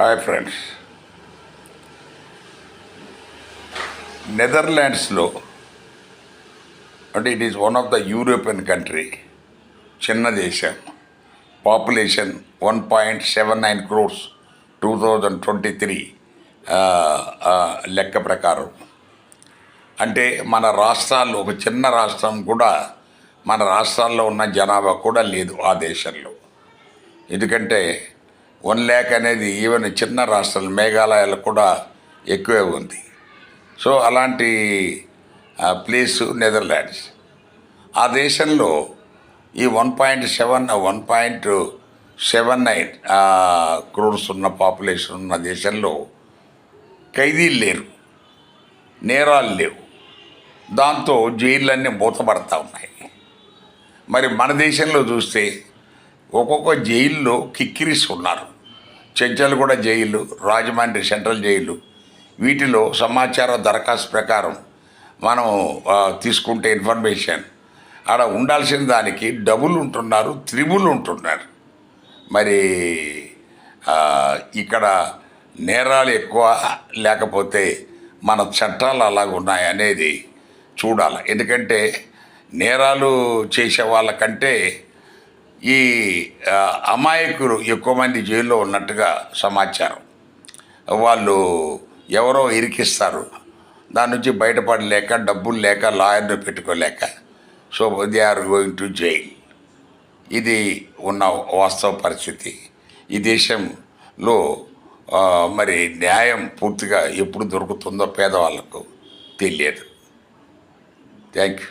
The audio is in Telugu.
హాయ్ ఫ్రెండ్స్ నెదర్లాండ్స్లో అంటే it is one of the European country చిన్న దేశం. Population one point seven nine crores two thousand twenty three లెక్క ప్రకారం. అంటే మన రాష్ట్రాల్లో ఒక చిన్న రాష్ట్రం కూడా మన రాష్ట్రాల్లో ఉన్న జనాభా కూడా లేదు ఆ దేశంలో. ఎందుకంటే వన్ ల్యాక్ అనేది ఈవెన్ చిన్న రాష్ట్రాలు మేఘాలయాలు కూడా ఎక్కువే ఉంది. సో అలాంటి ప్లేసు నెదర్లాండ్స్. ఆ దేశంలో ఈ one point seven one point seven nine crores ఉన్న పాపులేషన్ ఉన్న దేశంలో ఖైదీలు లేరు. నేరాలు లేవు. దాంతో జైళ్ళన్నీ మూతపడతా ఉన్నాయి. మరి మన దేశంలో చూస్తే ఒక్కొక్క జైల్లో కిక్కిరిస్ ఉన్నారు. Chanchalguda jail Rajahmundry central jail. వీటిలో సమాచార దరఖాస్తు ప్రకారం మనం తీసుకుంటే ఇన్ఫర్మేషన్. ఆడ ఉండాల్సిన దానికి డబుల్ ఉంటున్నారు త్రిబుల్ ఉంటున్నారు. మరి ఇక్కడ నేరాలు ఎక్కువ లేకపోతే మన చట్టాలు అలాగ ఉన్నాయి అనేది చూడాలి. ఎందుకంటే నేరాలు చేసే వాళ్ళకంటే ఈ అమాయకులు ఎక్కువ మంది జైల్లో ఉన్నట్టుగా సమాచారం. వాళ్ళు ఎవరో ఇరికిస్తారు. దాని నుంచి బయటపడలేక డబ్బులు లేక లాయర్ని పెట్టుకోలేక so they are going to jail ఇది ఉన్న వాస్తవ పరిస్థితి. ఈ దేశంలో మరి న్యాయం పూర్తిగా ఎప్పుడు దొరుకుతుందో పేదవాళ్ళకు తెలియదు. Thank you